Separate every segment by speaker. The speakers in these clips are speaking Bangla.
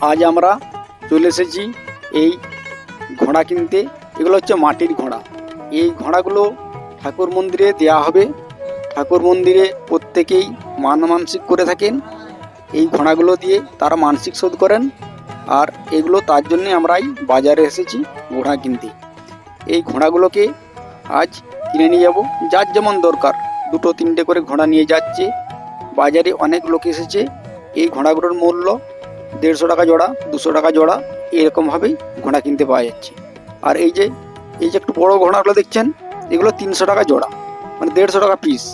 Speaker 1: আজ আমরা চলে এসেছি এই ঘোড়া কিনতে। এগুলো হচ্ছে মাটির ঘোড়া। এই ঘোড়াগুলো ঠাকুর মন্দিরে দেয়া হবে। ঠাকুর মন্দিরে প্রত্যেকেই মান মানসিক করে থাকেন। এই ঘোড়াগুলো দিয়ে তারা মানসিক শোধ করেন। আর এগুলো তার জন্যে আমরাই বাজারে এসেছি ঘোড়া কিনতে। এই ঘোড়াগুলোকে আজ কিনে নিয়ে যাব। যার যেমন দরকার। দুটো, তিনটে করে ঘোড়া নিয়ে যাচ্ছে। বাজারে অনেক লোক এসেছে। এই ঘোড়াগুলোর মূল্য দেড়শো টাকা জোড়া, দুশো টাকা জোড়া এরকমভাবেই ঘোড়া কিনতে পাওয়া যাচ্ছে। আর এই যে এই যে একটু বড় ঘোড়াগুলো দেখছেন, এগুলো তিনশো টাকা জোড়া মানে দেড়শো টাকা পিস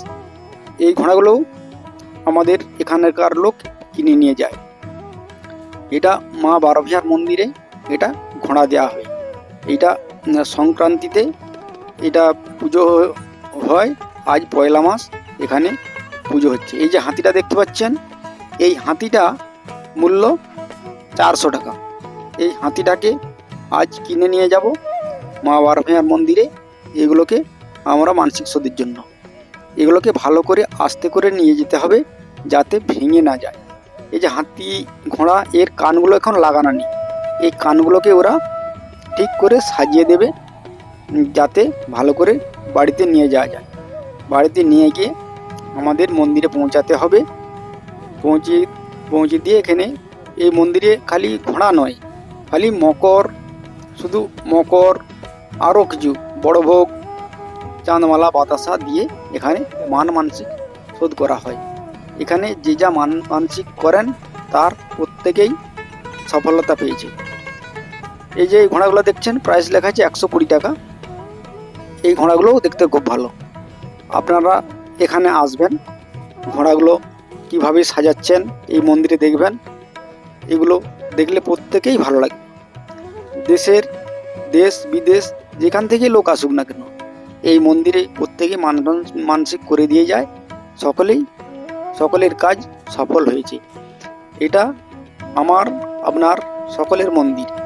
Speaker 1: এই ঘোড়াগুলোও আমাদের এখানকার লোক কিনে নিয়ে যায়। এটা মা বারোভিয়ার মন্দিরে এটা ঘোড়া দেওয়া হয়। এটা সংক্রান্তিতে এটা পুজো হয়, আজ পয়লা মাস, এখানে পুজো হচ্ছে। এই যে হাতিটা দেখতে পাচ্ছেন, এই হাতিটা মূল্য চারশো টাকা। এই হাতিটাকে আজ কিনে নিয়ে যাব মা বারোভিয়ার মন্দিরে। এগুলোকে আমরা মানসিক শোধের জন্য। এগুলোকে ভালো করে আস্তে করে নিয়ে যেতে হবে যাতে ভেঙে না যায়। এই যে হাতি ঘোড়া, এর কানগুলো এখন লাগানো নেই এই কানগুলোকে ওরা ঠিক করে সাজিয়ে দেবে যাতে ভালো করে বাড়িতে নিয়ে যাওয়া যায়। বাড়িতে নিয়ে গিয়ে আমাদের মন্দিরে পৌঁছাতে হবে। পৌঁছে পৌঁছে দিয়ে এখানে এই মন্দিরে খালি ঘোড়া নয়, খালি মকর, শুধু মকর, আরও কিছু বড় ভোগ, চাঁদমালা, বাতাসা দিয়ে এখানে মান মানসিক শোধ করা হয়। এখানে যে যা মান মানসিক করেন, তার প্রত্যেকেই সফলতা পেয়েছে। এই যে ঘোড়াগুলো দেখছেন প্রাইস লেখা আছে একশো কুড়ি টাকা। এই ঘোড়াগুলোও দেখতে খুব ভালো। আপনারা এখানে আসবেন, ঘোড়াগুলো কীভাবে সাজাচ্ছেন, এই মন্দিরে দেখবেন। এগুলো দেখলে প্রত্যেকেই ভালো লাগে। দেশের দেশ, বিদেশ, যেখান থেকে লোক আসুক না কেন, এই মন্দিরে প্রত্যেকে মান মানসিক করে দিয়ে যায়। সকলেই, সকলের কাজ সফল হয়েছে। এটা আমার, আপনার সকলের মন্দির।